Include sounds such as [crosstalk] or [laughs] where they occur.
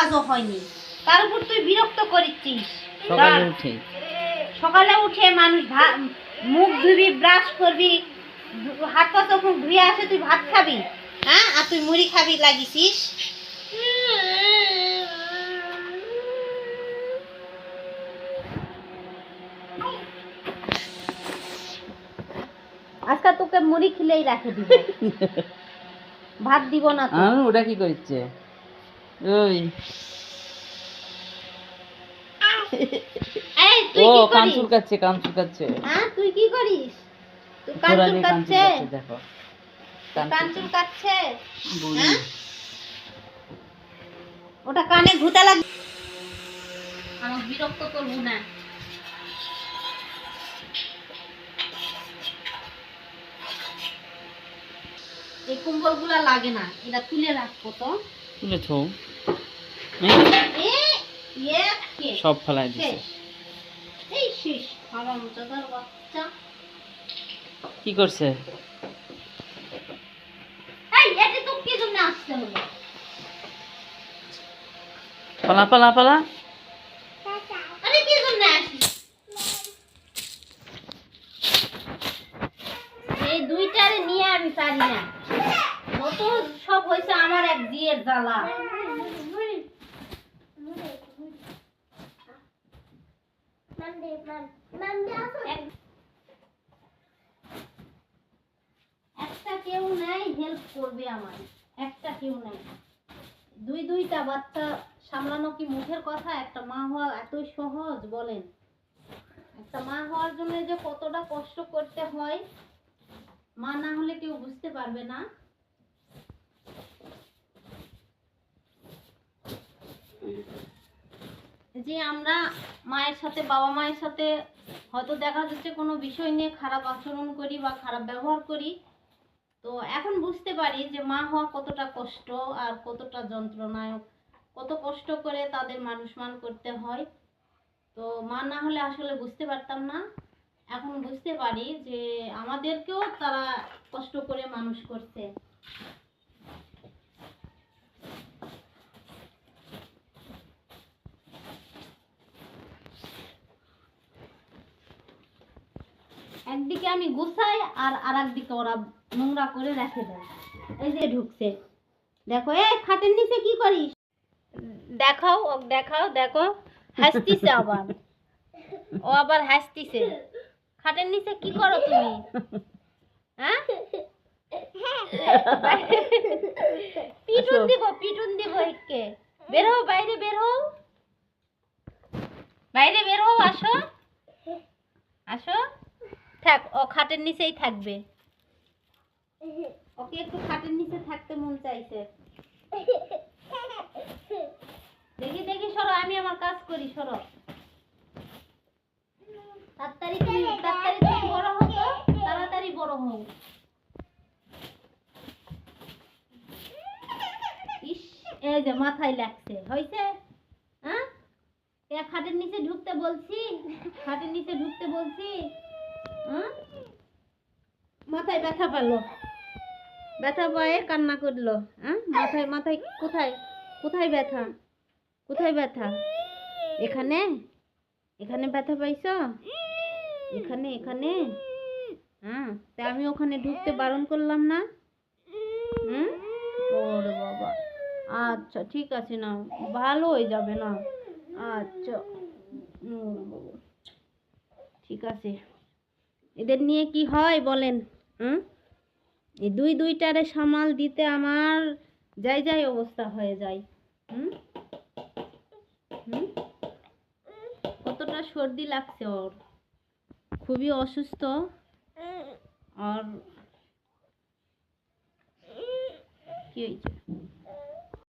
কাজও হয়নি। তার উপর তুই বিরক্ত করিচ্ছিস। সকালে উঠে। সকালে উঠে মানুষ মুখ ধুবি ব্রাশ করবি হাত পা মুখ ধুয়ে আসে তুই ভাত খাবি। হ্যাঁ? আর তুই মুড়ি খাবি লাগিছিস আজকে তোকে মুড়ি খিলেই রাখে দিব। [laughs] ভাত দিব না আমি ওটা কি করছে? ও কান চুলকাচ্ছে কান চুলকাচ্ছে। হ্যাঁ তুই কি করিস? তুই কান চুলকাচ্ছে। দেখো। কান চুলকাচ্ছে। হ্যাঁ? ওটা কানে ঘুতে লাগ আমার বিরক্ত করব না। এই কুম্বলগুলা লাগে না এটা তুলে রাখব তো। তুলেছ ইয়ে, সব ফেলাই দিছে। কি করছে? পালা পালা পালা। এই দুইটারে নিয়ে আমি পারি না। কত সব হয়েছে আমার এক দিয়ের জ্বালা। একটা কেউ নাই হেল্প করবে আমার একটা কেউ নাই। দুই দুইটা বাচ্চা সামলানো কি মুখের কথা? একটা মা হওয়া এতই সহজ, বলেন। একটা মা হওয়ার জন্য যে কতটা কষ্ট করতে হয়, মা না হলে কেউ বুঝতে পারবে না। যে আমরা মায়ের সাথে, বাবা মায়ের সাথে হয়তো দেখা যাচ্ছে কোনো বিষয় নিয়ে খারাপ আচরণ করি বা খারাপ ব্যবহার করি। তো এখন বুঝতে পারি যে মা হওয়া কতটা কষ্ট আর কতটা যন্ত্রণায়ক, কত কষ্ট করে তাদের মানুষমান করতে হয়। তো মা না হলে আসলে বুঝতে পারতাম না। এখন বুঝতে পারি যে আমাদেরকেও তারা কষ্ট করে মানুষ করছে। একদিকে আমি গুছাই আর আর একদিকে ওরা নোংরা করে রেখে দেয়। এই যে ঢুকছে। দেখো এ খাটের নিচে কি করিস? দেখাও দেখাও, দেখো। হাসতিছে আবার। ও আবার হাসতিছে। খাটের নিচে কি করো তুমি? হ্যাঁ? পিটুন দিব পিটুন দিব একে। বের হও, বাইরে বের হও। বাইরে বের হও, আসো। আসো। থাক ও খাটের নিচেই থাকবে। ওকে একটু খাটের নিচে থাকতে মন চাইছে। দেখি দেখি সরো আমি আমার কাজ করি সরো। তাড়াতাড়ি তুমি তাড়াতাড়ি তুমি বড় হও তো তাড়াতাড়ি বড় হও। ইস এই যে মাথায় লাগছে হয়েছে হ্যাঁ খাটের নিচে ঢুকতে বলছি খাটের নিচে ঢুকতে বলছি? মাথায় ব্যথা পেল। ব্যথা পায়ে কান্না করল। হ্যাঁ? মাথায় মাথায় কোথায়? কোথায় ব্যথা? কোথায় ব্যথা? এখানে? এখানে ব্যথা পাইছ? এখানে এখানে? হ্যাঁ? তা আমি ওখানে ঢুকতে বারণ করলাম না? হুম ওরে বাবা। আচ্ছা ঠিক আছে না ভালো হয়ে যাবে না। আচ্ছা। ঠিক আছে। এদের নিয়ে কি হয় বলেন? হুম? এই দুই দুইটারে সামাল দিতে আমার যাই যাই অবস্থা হয়ে যায়। হুম? হুম? কতটা সর্দি লাগছে ওর। খুবই অসুস্থ। আর কি হয়েছে?